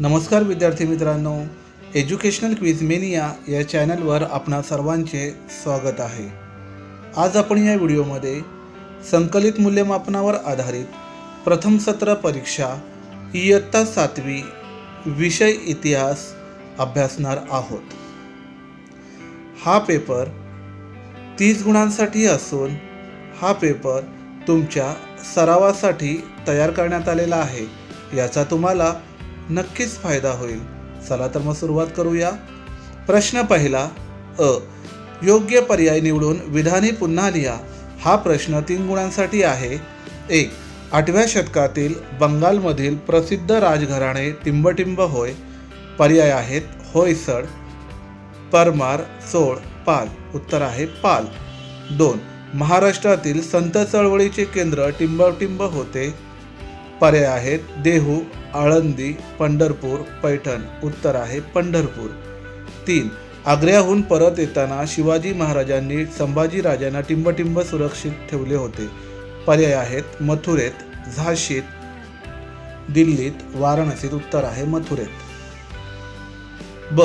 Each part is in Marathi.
नमस्कार विद्यार्थी मित्रांनो एज्युकेशनल क्विज मेनिया या चॅनलवर आपणा सर्वांचे स्वागत आहे. आज आपण या व्हिडिओमध्ये संकलित मूल्यमापनावर आधारित प्रथम सत्र परीक्षा इयत्ता सातवी विषय इतिहास अभ्यासणार आहोत. हा पेपर तीस गुणांसाठी असून हा पेपर तुमच्या सरावासाठी तयार करण्यात आलेला आहे. याचा तुम्हाला नक्कीच फायदा होईल. चला तर मग सुरुवात करूया. प्रश्न पहिला अ. योग्य पर्याय निवडून विधाने पुन्हा लिहा. हा प्रश्न तीन गुणांसाठी आहे. एक आठव्या शतकातील बंगालमधील प्रसिद्ध राजघराणे टिंबटिंब होय. पर्याय आहेत होयसड परमार चोळ पाल. उत्तर आहे पाल. दोन. महाराष्ट्रातील संत चळवळीचे केंद्र टिंबटिंब होते. पर्याय आहेत. देहू आळंदी पंढरपूर पैठण उत्तर आहे पंढरपूर. तीन आग्र्याहून परत येताना शिवाजी महाराजांनी संभाजी राजांना टिंबटिंब सुरक्षित ठेवले होते. पर्याय आहेत मथुरेत झाशीत दिल्लीत वाराणसीत उत्तर आहे मथुरेत. ब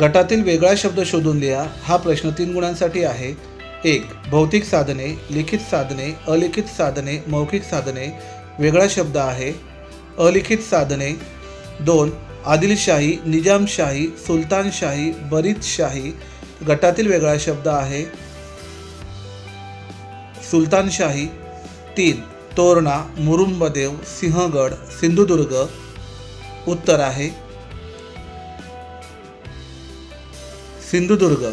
गटातील वेगळा शब्द शोधून लिहा. हा प्रश्न तीन गुणांसाठी आहे. एक भौतिक साधने लिखित साधने अलिखित साधने मौखिक साधने वेगळा शब्द आहे अलिखित साधने. दोन आदिलशाही निजामशाही सुलतानशाही बरीदशाही गटातील वेगळा शब्द आहे. सुलतानशाही. तीन तोरणा मुरुंबदेव सिंहगड सिंधुदुर्ग. उत्तर आहे. सिंधुदुर्ग.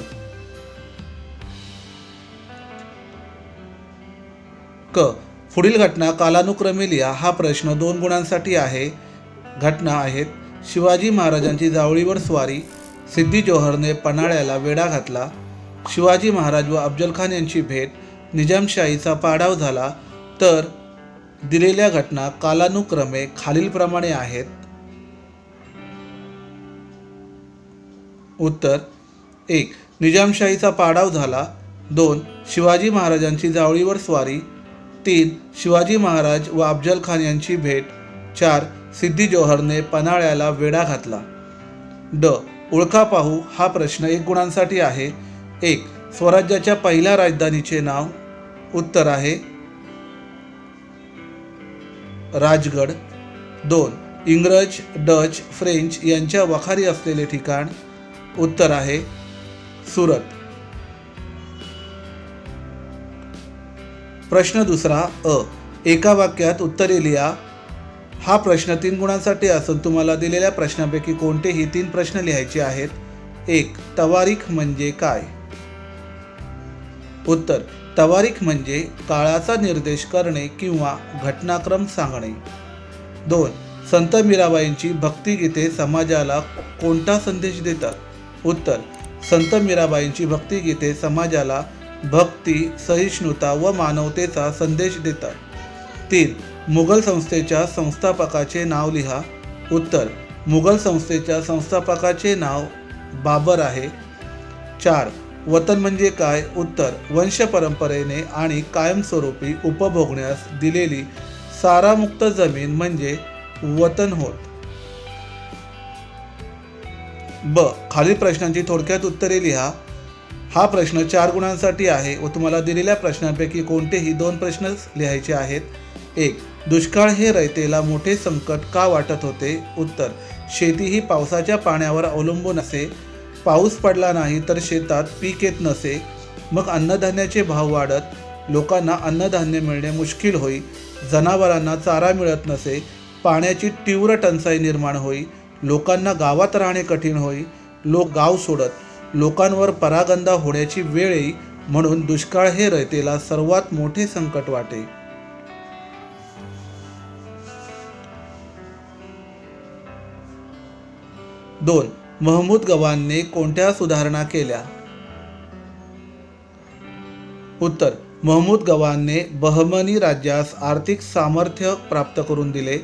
क पुढील घटना कालानुक्रमे लिहा. हा प्रश्न दोन गुणांसाठी आहे. घटना आहेत. शिवाजी महाराजांची जावळीवर स्वारी सिद्धी जोहरने पन्हाळ्याला वेढा घातला. शिवाजी महाराज व अफजल खान यांची भेट निजामशाहीचा पाडाव झाला. तर दिलेल्या घटना कालानुक्रमे खालीलप्रमाणे आहेत. उत्तर एक. निजामशाहीचा पाडाव झाला. दोन. शिवाजी महाराजांची जावळीवर स्वारी तीन शिवाजी महाराज व अफजल खान यांची भेट चार सिद्धी जोहरने पन्हाळ्याला वेढा घातला. ड. ओळखा पाहू हा प्रश्न एक गुणांसाठी आहे. एक स्वराज्याच्या पहिल्या राजधानीचे नाव. उत्तर आहे. राजगड. दोन इंग्रज डच फ्रेंच यांच्या वखारी असलेले ठिकाण. उत्तर आहे. सुरत. प्रश्न दुसरा अ. एका वाक्यात उत्तरे लिहा हा प्रश्न तीन गुणांसाठी असून तुम्हाला दिलेल्या प्रश्नापैकी कोणतेही तीन प्रश्न लिहायचे आहेत? एक तवारीख म्हणजे काय? उत्तर तवारीख म्हणजे काळाचा निर्देश करणे किंवा घटनाक्रम सांगणे. दोन संत मीराबाईंची भक्तिगीते समाजाला कोणता संदेश देतात? उत्तर संत मीराबाईंची भक्तिगीते समाजाला भक्ती सहिष्णुता व मानवतेचा संदेश देतात. तीन मुघल संस्थेच्या संस्थापकाचे नाव लिहा. उत्तर मुघल संस्थेच्या संस्थापकाचे नाव बाबर आहे. चार वतन म्हणजे काय? उत्तर वंश परंपरेने आणि कायमस्वरूपी उपभोगण्यास दिलेली सारामुक्त जमीन म्हणजे वतन होत. ब खालील प्रश्नांची थोडक्यात उत्तरे लिहा. हा प्रश्न चार गुणांसाठी आहे व तुम्हाला दिलेल्या प्रश्नांपैकी कोणतेही दोन प्रश्न लिहायचे आहेत? एक दुष्काळ हे रयतेला मोठे संकट का वाटत होते? उत्तर शेती ही पावसाच्या पाण्यावर अवलंबून असे. पाऊस पडला नाही तर शेतात पीक येत नसे. मग अन्नधान्याचे भाव वाढत लोकांना अन्नधान्य मिळणे मुश्किल होई. जनावरांना चारा मिळत नसे. पाण्याची तीव्र टंचाई निर्माण होई. लोकांना गावात राहणे कठीण होई. लोक गाव सोडत लोकांवर परागंदा होण्याची वेळ येई म्हणून दुष्काळ हे रयतेला सर्वात मोठे संकट वाटे. दोन महमूद गवानने कोणत्या सुधारणा केल्या? उत्तर महमूद गवानने बहमनी राज्यास आर्थिक सामर्थ्य प्राप्त करून दिले.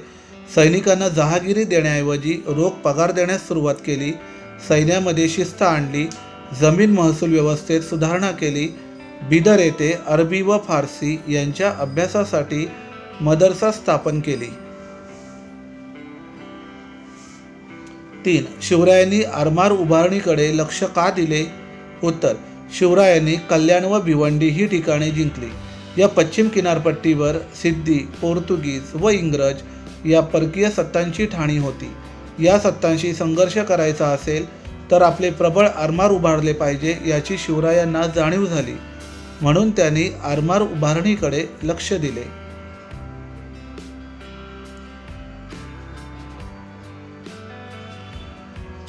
सैनिकांना जहागिरी देण्याऐवजी रोख पगार देण्यास सुरुवात केली. सैन्यामध्ये शिस्त आणली जमीन महसूल व्यवस्थेत सुधारणा केली बिदर येथे अरबी व फारसी यांच्या अभ्यासासाठी मदरसा स्थापन केली. तीन शिवरायांनी आरमार उभारणीकडे लक्ष का दिले? उत्तर शिवरायांनी कल्याण व भिवंडी ही ठिकाणे जिंकली. या पश्चिम किनारपट्टीवर सिद्धी पोर्तुगीज व इंग्रज या परकीय सत्तांची ठाणी होती. या सत्तांशी संघर्ष करायचा असेल तर आपले प्रबळ आरमार उभारले पाहिजे याची शिवरायांना जाणीव झाली. म्हणून त्यांनी आरमार उभारणीकडे लक्ष दिले.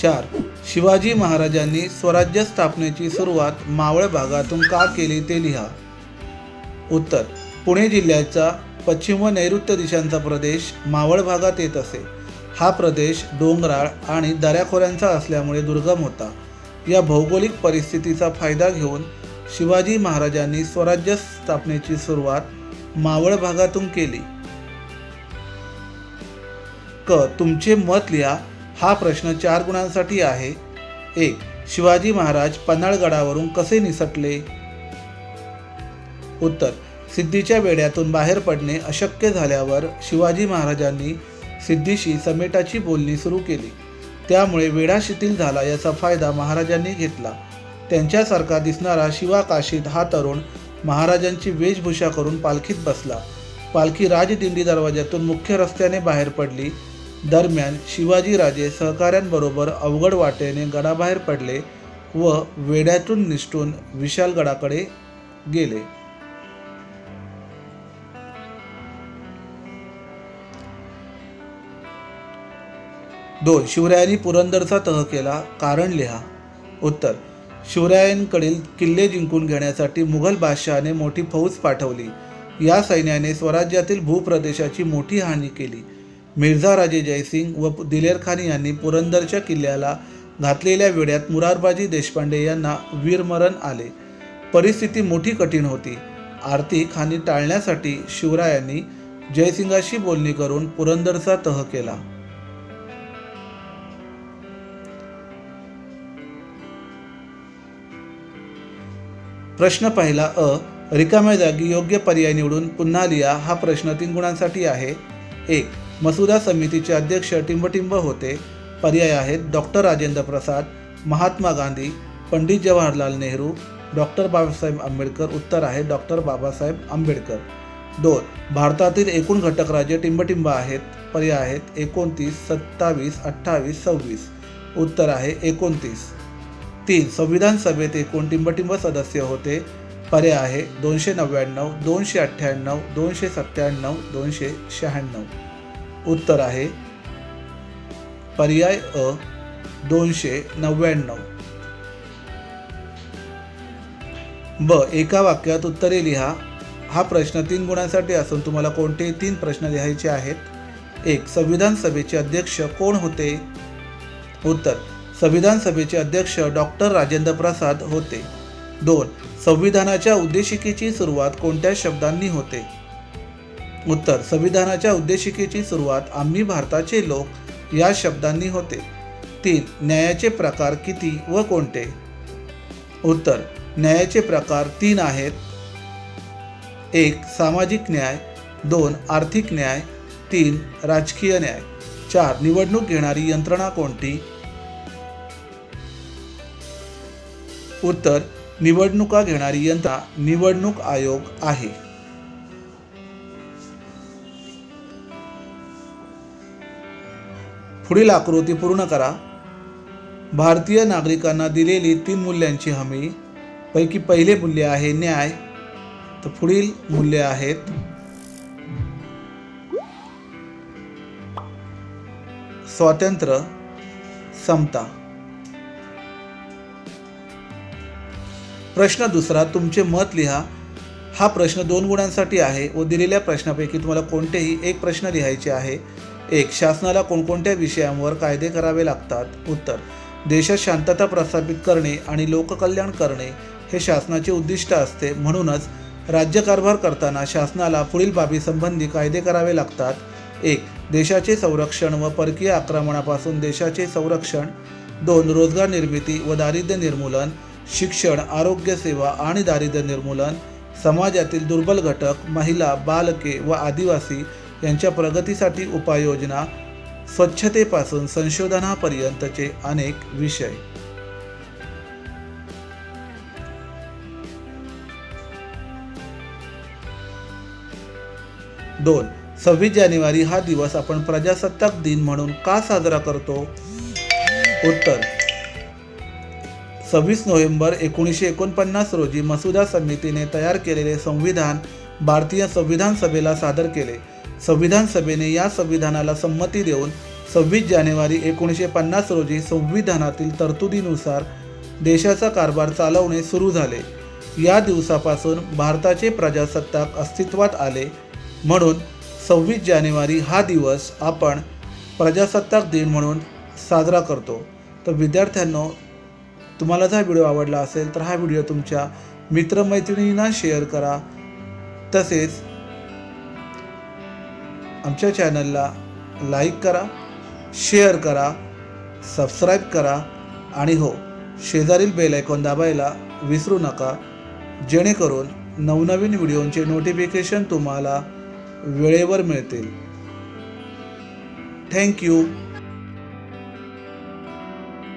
चार. शिवाजी महाराजांनी स्वराज्य स्थापनेची सुरुवात मावळ भागातून का केली ते लिहा. उत्तर. पुणे जिल्ह्याचा पश्चिम व नैऋत्य दिशांचा प्रदेश मावळ भागात येत असे. हा प्रदेश डोंगराळ आणि दऱ्याखोऱ्यांचा असल्यामुळे दुर्गम होता. या भौगोलिक परिस्थितीचा फायदा घेऊन शिवाजी महाराजांनी स्वराज्य स्थापनेची सुरुवात मावळ भागातून केली. क. तुमचे मत लिहा. हा प्रश्न चार गुणांसाठी आहे. एक शिवाजी महाराज पन्हाळगडावरून कसे निसटले? उत्तर. सिद्धीच्या वेड्यातून बाहेर पडणे अशक्य झाल्यावर शिवाजी महाराजांनी सिद्धीशी समेटाची बोलणी सुरू केली. त्यामुळे वेढा शिथिल झाला याचा फायदा महाराजांनी घेतला. त्यांच्यासारखा दिसणारा शिवा काशीद हा तरुण महाराजांची वेशभूषा करून पालखीत बसला. पालखी राजदिंडी दरवाज्यातून मुख्य रस्त्याने बाहेर पडली. दरम्यान शिवाजीराजे सहकाऱ्यांबरोबर अवघड वाटेने गडाबाहेर पडले व वेड्यातून निष्ठून विशालगडाकडे गेले. दोन शिवरायांनी पुरंदरचा तह केला कारण लिहा. उत्तर शिवरायांकडील किल्ले जिंकून घेण्यासाठी मुघल बादशहाने मोठी फौज पाठवली. या सैन्याने स्वराज्यातील भूप्रदेशाची मोठी हानी केली. मिर्झा राजे जयसिंग व दिलेर खान यांनी पुरंदरच्या किल्ल्याला घातलेल्या वेड्यात मुरारबाजी देशपांडे यांना वीरमरण आले. परिस्थिती मोठी कठीण होती. आर्थिक हानी टाळण्यासाठी शिवरायांनी जयसिंगाशी बोलणी करून पुरंदरचा तह केला. प्रश्न पहिला अ रिकाम्या जागी योग्य पर्याय निवडून पुन्हा लिहा हा प्रश्न तीन गुणांसाठी आहे. एक मसुदा समितीचे अध्यक्ष टिंबटिंब होते. पर्याय आहेत डॉक्टर राजेंद्र प्रसाद महात्मा गांधी पंडित जवाहरलाल नेहरू डॉक्टर बाबासाहेब आंबेडकर. उत्तर आहे डॉक्टर बाबासाहेब आंबेडकर. दोन भारतातील एकूण घटक राज्य टिंबटिंब आहेत. पर्याय आहेत एकोणतीस सत्तावीस अठ्ठावीस सव्वीस. उत्तर आहे एकोणतीस. तीन संविधान सभेत एकूण टिंबटिंब सदस्य होते? पर्याय आहे दोनशे नव्याण्णव दोनशे अठ्ठ्याण्णव दोनशे सत्त्याण्णव दोनशे शहाण्णव. उत्तर आहे पर्याय अ दोनशे नव्याण्णव. ब एका वाक्यात उत्तरे लिहा. हा प्रश्न तीन गुणांसाठी असून तुम्हाला कोणतेही तीन प्रश्न लिहायचे आहेत? एक संविधान सभेचे अध्यक्ष कोण होते? उत्तर संविधान सभेचे अध्यक्ष डॉक्टर राजेंद्र प्रसाद होते. दोन संविधानाच्या उद्देशिकेची सुरुवात कोणत्या शब्दांनी होते? उत्तर संविधानाच्या उद्देशिकेची सुरुवात आम्ही भारताचे लोक या शब्दांनी होते. तीन न्यायाचे प्रकार किती व कोणते? उत्तर न्यायाचे प्रकार तीन आहेत. एक सामाजिक न्याय. दोन आर्थिक न्याय. तीन राजकीय न्याय. चार निवडणूक घेणारी यंत्रणा कोणती? उत्तर निवडणुका घेणारी यंत्रणा निवडणूक आयोग आहे. पुढील आकृती पूर्ण करा. भारतीय नागरिकांना दिलेली तीन मूल्यांची हमी पैकी पहिले मूल्य आहे न्याय तर पुढील मूल्य आहेत स्वातंत्र्य समता. प्रश्न दुसरा तुमचे मत लिहा. हा प्रश्न दोन गुणांसाठी आहे. व दिलेल्या प्रश्नापैकी तुम्हाला कोणतेही एक प्रश्न लिहायचे आहे? एक शासनाला कोणकोणत्या विषयांवर कायदे करावे लागतात? उत्तर देशात शांतता प्रस्थापित करणे आणि लोककल्याण करणे हे शासनाचे उद्दिष्ट असते. म्हणूनच राज्यकारभार करताना शासनाला पुढील बाबीसंबंधी कायदे करावे लागतात. एक देशाचे संरक्षण व परकीय आक्रमणापासून देशाचे संरक्षण. दोन रोजगार निर्मिती व दारिद्र्य निर्मूलन. शिक्षण आरोग्य सेवा आणि दारिद्र्य निर्मूलन समाजातील दुर्बल घटक महिला बालके व आदिवासी यांच्या प्रगतीसाठी उपाययोजना स्वच्छतेपासून संशोधनापर्यंतचे अनेक विषय. दोन सव्वीस जानेवारी हा दिवस आपण प्रजासत्ताक दिन म्हणून का साजरा करतो? उत्तर सव्वीस नोव्हेंबर एकोणीसशे एकोणपन्नास रोजी मसुदा समितीने तयार केलेले संविधान भारतीय संविधान सभेला सादर केले. संविधान सभेने या संविधानाला संमती देऊन सव्वीस जानेवारी एकोणीसशे पन्नास रोजी संविधानातील तरतुदीनुसार देशाचा कारभार चालवणे सुरू झाले. या दिवसापासून भारताचे प्रजासत्ताक अस्तित्वात आले. म्हणून सव्वीस जानेवारी हा दिवस आपण प्रजासत्ताक दिन म्हणून साजरा करतो. तर विद्यार्थ्यांनो तुम्हाला जर व्हिडिओ आवडला असेल तर हा व्हिडिओ तुमच्या मित्रमैत्रिणींना शेअर करा. तसेच आमच्या चॅनलला लाईक करा शेअर करा सबस्क्राईब करा आणि हो शेजारील बेल आयकॉन दाबायला विसरू नका. जेणेकरून नवनवीन व्हिडिओंचे नोटिफिकेशन तुम्हाला वेळेवर मिळतील. थँक्यू